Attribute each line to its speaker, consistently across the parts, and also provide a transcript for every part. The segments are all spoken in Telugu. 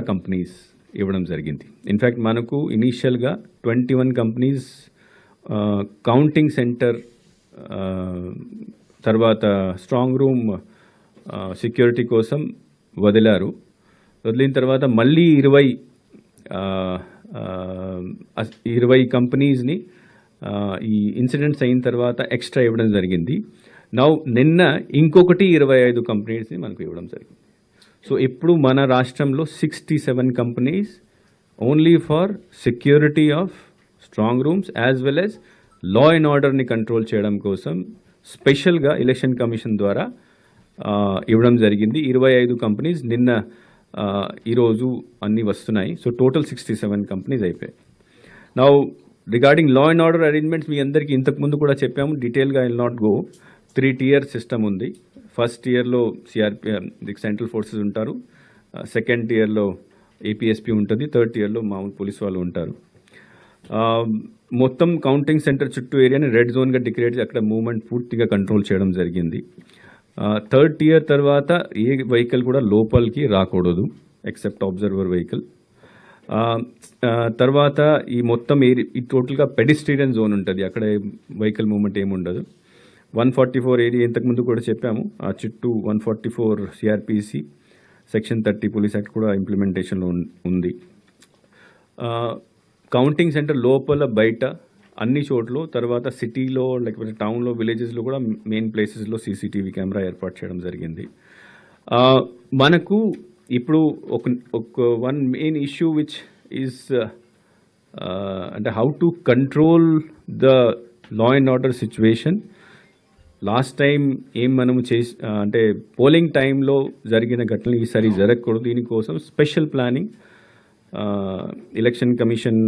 Speaker 1: కంపెనీస్ ఇవ్వడం జరిగింది. ఇన్ఫ్యాక్ట్ మనకు ఇనీషియల్గా twenty one companies counting centre తర్వాత స్ట్రాంగ్ రూమ్ సెక్యూరిటీ కోసం వదిలారు. వదిలిన తర్వాత మళ్ళీ ఇరవై ఇరవై కంపెనీస్ని ఈ ఇన్సిడెంట్స్ అయిన తర్వాత ఎక్స్ట్రా ఇవ్వడం జరిగింది. నౌ నిన్న ఇంకొకటి ఇరవై ఐదు కంపెనీస్ని మనకు ఇవ్వడం జరిగింది. సో ఇప్పుడు మన రాష్ట్రంలో sixty seven companies only for security of strong rooms as well as law and ఆర్డర్ని కంట్రోల్ చేయడం కోసం స్పెషల్గా ఎలక్షన్ కమిషన్ ద్వారా ఇవ్వడం జరిగింది. ఇరవై ఐదు కంపెనీస్ నిన్న ఈరోజు అన్నీ వస్తున్నాయి. So total sixty seven companies అయిపోయాయి. Now regarding law and order arrangements మీ అందరికీ ఇంతకు ముందు కూడా చెప్పాము. డీటెయిల్గా I not go three tier system ఉంది. ఫస్ట్ ఇయర్లో సిఆర్పి um, సెంట్రల్ ఫోర్సెస్ ఉంటారు. సెకండ్ ఇయర్లో ఏపీఎస్పీ ఉంటుంది. థర్డ్ ఇయర్లో మామూలు పోలీస్ వాళ్ళు ఉంటారు. మొత్తం కౌంటింగ్ సెంటర్ చుట్టూ ఏరియాని రెడ్ జోన్గా డిక్లేర్ చేసి అక్కడ మూవ్మెంట్ పూర్తిగా కంట్రోల్ చేయడం జరిగింది. థర్డ్ ఇయర్ తర్వాత ఏ వెహికల్ కూడా లోపలికి రాకూడదు ఎక్సెప్ట్ అబ్జర్వర్ వెహికల్. తర్వాత ఈ మొత్తం ఏరి ఈ టోటల్గా పెడిస్టేరియన్ జోన్ ఉంటుంది. అక్కడ వెహికల్ మూవ్మెంట్ ఏమి ఉండదు వన్ ఫార్టీ ఫోర్ ఏరియా ఇంతకుముందు కూడా చెప్పాము. ఆ చుట్టూ one forty four CrPC section thirty police act కూడా ఇంప్లిమెంటేషన్లో ఉంది. కౌంటింగ్ సెంటర్ లోపల బయట అన్ని చోట్ల తర్వాత సిటీలో లేకపోతే టౌన్లో విలేజెస్లో కూడా మెయిన్ ప్లేసెస్లో సీసీటీవీ కెమెరా ఏర్పాటు చేయడం జరిగింది. మనకు ఇప్పుడు ఒక ఒక one main issue which is అంటే how to control the law and order situation last time ఏం మనం చేసి అంటే పోలింగ్ టైంలో జరిగిన ఘటనలు ఈసారి జరగకూడదు. దీనికోసం స్పెషల్ ప్లానింగ్ ఎలక్షన్ కమిషన్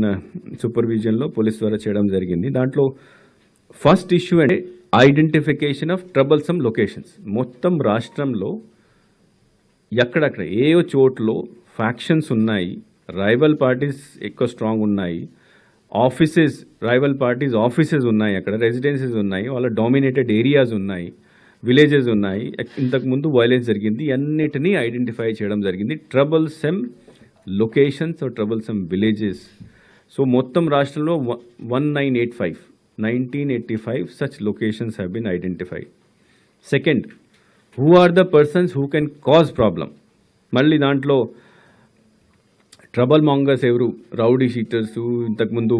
Speaker 1: సూపర్విజన్లో పోలీస్ ద్వారా చేయడం జరిగింది. దాంట్లో ఫస్ట్ ఇష్యూ అంటే ఐడెంటిఫికేషన్ ఆఫ్ ట్రబల్సమ్ లొకేషన్స్. మొత్తం రాష్ట్రంలో ఎక్కడక్కడ ఏ చోట్లో ఫ్యాక్షన్స్ ఉన్నాయి రైవల్ పార్టీస్ ఎక్కువ స్ట్రాంగ్ ఉన్నాయి ఆఫీసెస్ రైవల్ పార్టీస్ ఆఫీసెస్ ఉన్నాయి అక్కడ రెసిడెన్సీస్ ఉన్నాయి వాళ్ళ డామినేటెడ్ ఏరియాస్ ఉన్నాయి విలేజెస్ ఉన్నాయి. ఇంతకుముందు వైలెన్స్ జరిగింది అన్నిటినీ ఐడెంటిఫై చేయడం జరిగింది. Troublesome locations troublesome villages so మొత్తం రాష్ట్రంలో one nine eight five nineteen eighty five such locations have been identified second who are the persons who can cause problem మళ్ళీ దాంట్లో ట్రబల్ మాంగర్స్ ఎవరు? రౌడీ షీటర్స్ ఇంతకుముందు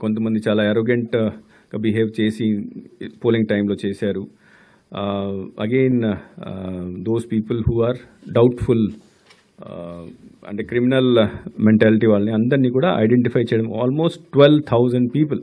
Speaker 1: కొంతమంది చాలా ఎరోగెంట్గా బిహేవ్ చేసి పోలింగ్ టైంలో చేశారు. Again those people who are doubtful అంటే క్రిమినల్ మెంటాలిటీ వాళ్ళని అందరినీ కూడా ఐడెంటిఫై చేయడం. Almost twelve thousand people